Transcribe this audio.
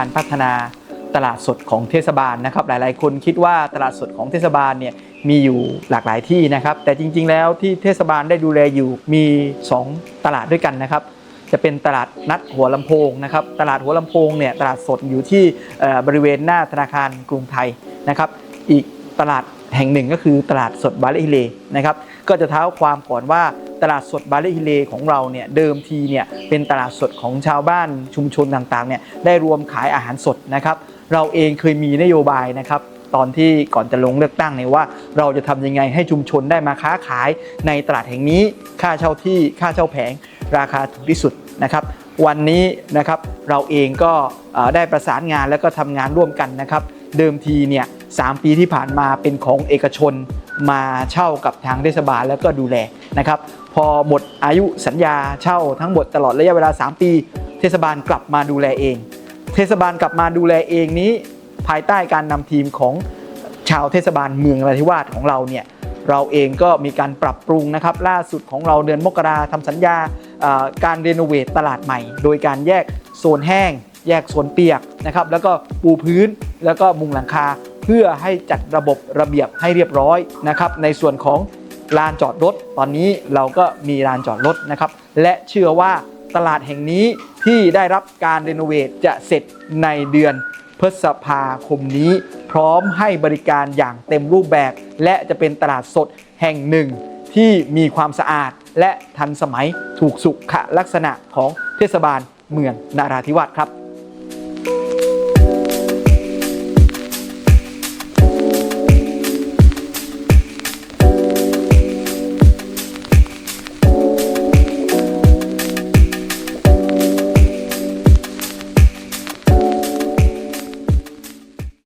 การพัฒนาตลาดสดของเทศบาลนะครับ หลาย ๆ คนคิดว่าตลาดสดของเทศบาลเนี่ยมีอยู่หลากหลายที่นะครับ แต่จริง ๆ แล้วที่เทศบาลได้ดูแลอยู่มี 2 ตลาดด้วยกันนะครับ จะเป็นตลาดนัดหัวลำโพงนะครับ ตลาดหัวลำโพงเนี่ยตลาดสดอยู่ที่บริเวณหน้าธนาคารกรุงไทยนะครับ อีกตลาด แห่งหนึ่งก็คือตลาดสดบาเลฮิเลนะครับก็จะเท้าความก่อนว่าตลาดสดบาเลฮิเลของเราเนี่ยเดิมทีเนี่ยเป็นตลาดสดของชาวบ้านชุมชนต่างๆเนี่ยได้รวมขายอาหารสดนะครับเราเองเคยมีนโยบายนะครับตอนที่ก่อนจะลงเลือกตั้งเนี่ยว่า เราจะทำยังไงให้ชุมชนได้มาค้าขายในตลาดแห่งนี้ค่าเช่าที่ค่าเช่าแผง ราคาถูกที่สุดนะครับวันนี้นะครับเราเองก็ได้ประสานงานแล้วก็ทำงานร่วมกันนะครับ เดิมทีเนี่ย สามปีที่ผ่านมาเป็นของเอกชนมาเช่ากับทางเทศบาลแล้วก็ดูแลนะครับ พอหมดอายุสัญญาเช่าทั้งหมดตลอดระยะเวลา 3 ปี เทศบาลกลับมาดูแลเอง เทศบาลกลับมาดูแลเองนี้ ภายใต้การนำทีมของชาวเทศบาลเมืองนราธิวาสของเราเนี่ยเราเองก็มีการปรับปรุงนะครับ ล่าสุดของเราเดือนมกราทำสัญญาการรีโนเวทตลาดใหม่ โดยการแยกโซนแห้ง แยกโซนเปียกนะครับแล้วก็ปูพื้นแล้วก็มุงหลังคา เพื่อให้จัดระบบระเบียบให้เรียบร้อยนะครับในส่วนของลานจอดรถ ตอนนี้เราก็มีลานจอดรถนะครับและเชื่อว่าตลาดแห่งนี้ที่ได้รับการรีโนเวทจะเสร็จในเดือนพฤษภาคมนี้ พร้อมให้บริการอย่างเต็มรูปแบบ และจะเป็นตลาดสดแห่งหนึ่ง ที่มีความสะอาดและทันสมัยถูกสุขลักษณะของเทศบาลเมืองนาราธิวาสครับ